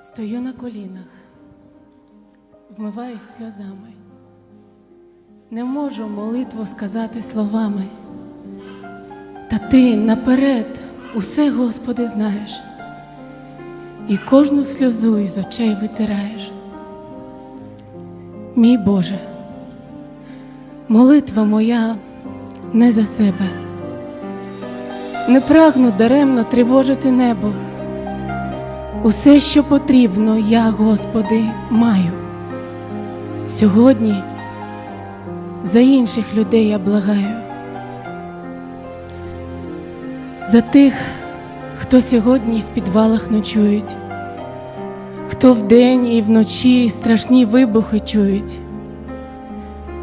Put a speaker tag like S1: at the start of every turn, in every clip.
S1: Стою на колінах, вмиваюсь сльозами. Не можу молитву сказати словами. Та ти наперед усе, Господи, знаєш, і кожну сльозу із очей витираєш. Мій Боже, молитва моя не за себе. Не прагну даремно тривожити небо. Усе, що потрібно, я, Господи, маю. Сьогодні за інших людей я благаю. За тих, хто сьогодні в підвалах ночують, хто вдень і вночі страшні вибухи чують,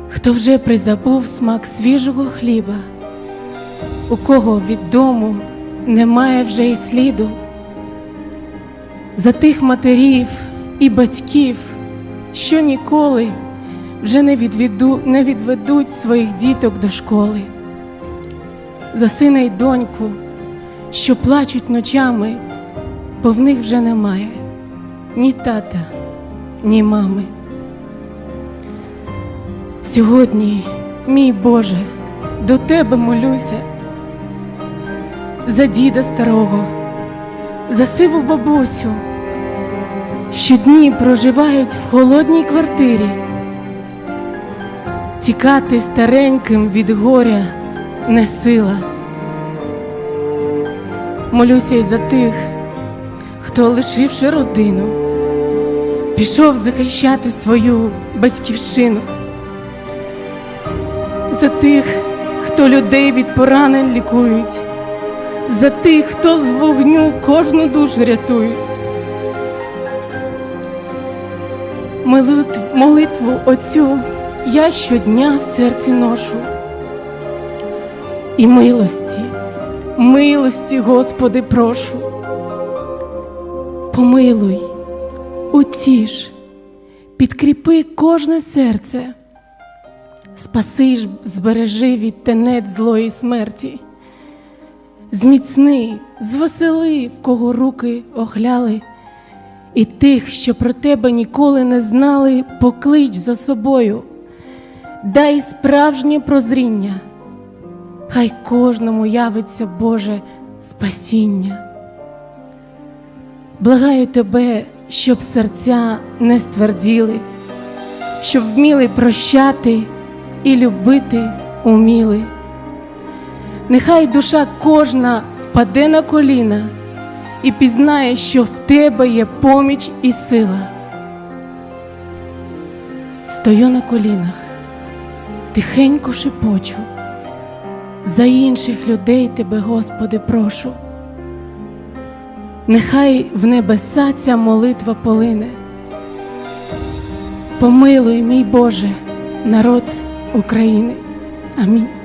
S1: хто вже призабув смак свіжого хліба, у кого від дому немає вже й сліду за тих матерів і батьків, що ніколи вже не, відведу, не відведуть своїх діток до школи, за сина й доньку, що плачуть ночами, бо в них вже немає ні тата, ні мами. Сьогодні, мій Боже, до Тебе молюся за діда старого за сиву бабусю, що дні проживають в холодній квартирі. Тікати стареньким від горя не сила. Молюся й за тих, хто, лишивши родину, пішов захищати свою батьківщину, за тих, хто людей від поранень лікують за тих, хто з вогню кожну душу рятують. Молитву оцю я щодня в серці ношу. І милості, милості, Господи, прошу. Помилуй, утіш, підкріпи кожне серце, спаси ж, збережи від тенет злої смерті зміцни, звесели, в кого руки охляли, і тих, що про тебе ніколи не знали, поклич за собою, дай справжнє прозріння, хай кожному явиться Боже спасіння. Благаю тебе, щоб серця не стверділи, щоб вміли прощати і любити уміли. Нехай душа кожна впаде на коліна і пізнає, що в тебе є поміч і сила. Стою на колінах, тихенько шепочу, за інших людей тебе, Господи, прошу. Нехай в небеса ця молитва полине. Помилуй, мій Боже, народ України. Амінь.